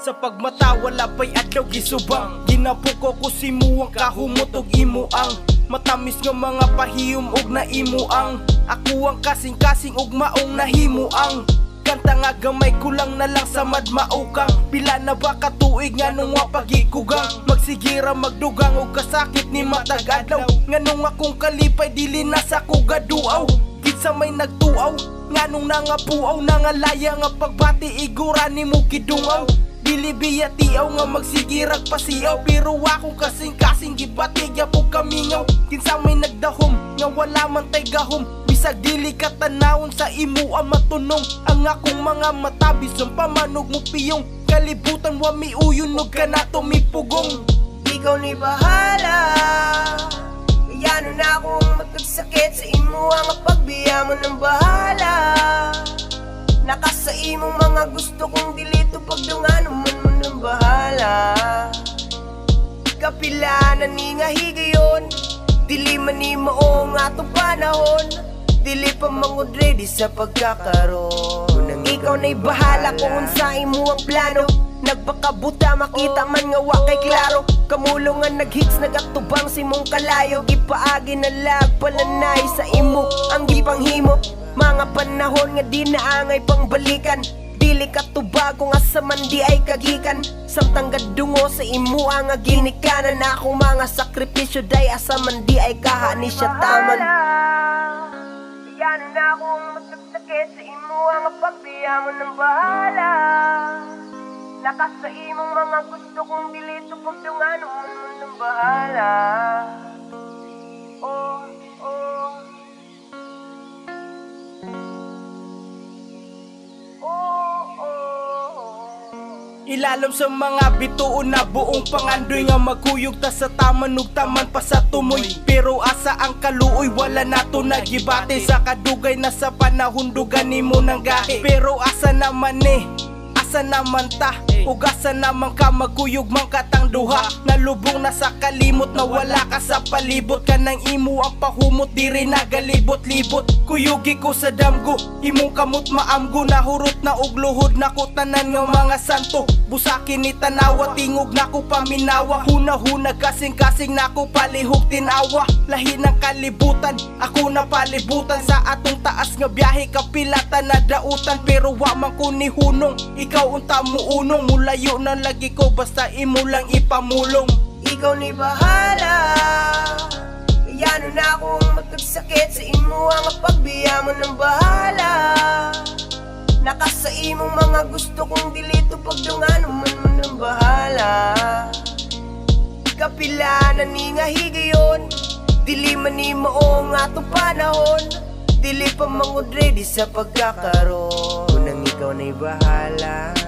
Sa pagmata wala pa'y adlaw gisubang. Ginapuko ko si muwang kahumot og imuang. Matamis nga mga pahiyom og naimuang. Ako ang kasing-kasing og maong nahimuang. Kanta nga gamay kulang na lang sa madmaukang. Pila na ba katuig nga nung wapagikugang Magsigira magdugang og kasakit ni matag adlaw. Nganong akong kalipay dili na sa kugaduaw Kitsa may nagtuaw? Nganong nangapuaw Nangalaya nga pagbati igura ni mo kidungaw Dili biya tiaw nga magsigirag pasiyaw Pero akong kasing-kasing gibatigya po kamingaw Kinsa may nagdahom nga wala man tay gahom. Bisag dili ka tanawon sa imo ang matunong. Ang akong mga matabis ang pamanog mo piyong. Kalibutan wa mi uyon og kanato mi pugong Ikaw ni bahala. Kayano na akong magkagsakit sa imo ang pagbiya mo ng bahala Nakas sa imong mga gusto kong dilito pagdungan man mo ng bahala. Kapila na ni nga higayon Dili man ni mao nga atong panahon. Dili pa mangod ready sa pagkakaroon. Nang ikaw na'y bahala kung unsa imo ang plano Nagpakabuta makita man nga wa kay klaro. Kamulungan naghits nagatubang si mong kalayo. Gipaagi na lag palanay sa imo. Ang gipanghimo Mga panahon nga di naangay pang balikan Dili ka tubago nga sa mandi ay kagikan. Samtang gadungo sa imo ang ginikanan Ako mga sakripisyo day asa mandi ay kahani siya taman. Yan na akong magsasakit sa imo ang pagbiya mo ng bahala Lakas sa imong mga gusto kong dilito pagdungan mo ng bahala. Oh, oh. Ilalam sa mga bituon na buong pangandoy Nga magkuyog ta sa taman ug pa sa tumoy. Pero asa ang kaluoy wala nato nagibate Sa kadugay na sa panahon dugan nimo nang gahi. Pero asa naman eh Asa naman ta Ug asa naman ka magkuyog man katang duha. Nalubong na sa kalimot na wala ka sa palibot. Kanang imo ang pahumot diri na galibot-libot Kuyugi ko sa damgo Imong kamot maamgo. Nahurot na og luhod na ko tanan nga mga santo. Busakin ni tanawa Tingog na ko paminawa. Huna-huna kasing-kasing na ko palihog tinawa. Lahi ng kalibutan Ako na palibutan. Sa atong taas nga biyahe Kapilatan na dautan Pero wa man ko ni hunong Ikaw unta mo unong Mulayo na lagi ko Basta imo lang ipamulong. Ikaw ni bahala. Kayano na akong magkagsakit sa imo ang pagbiya mo ng bahala. Nakas sa mga gusto kong dilito pagdungan man mo ng bahala. Kapila na ni nga higayon Dili man ni mao nga atong panahon. Dili pa mangod ready sa pagkakaroon ikaw na'y bahala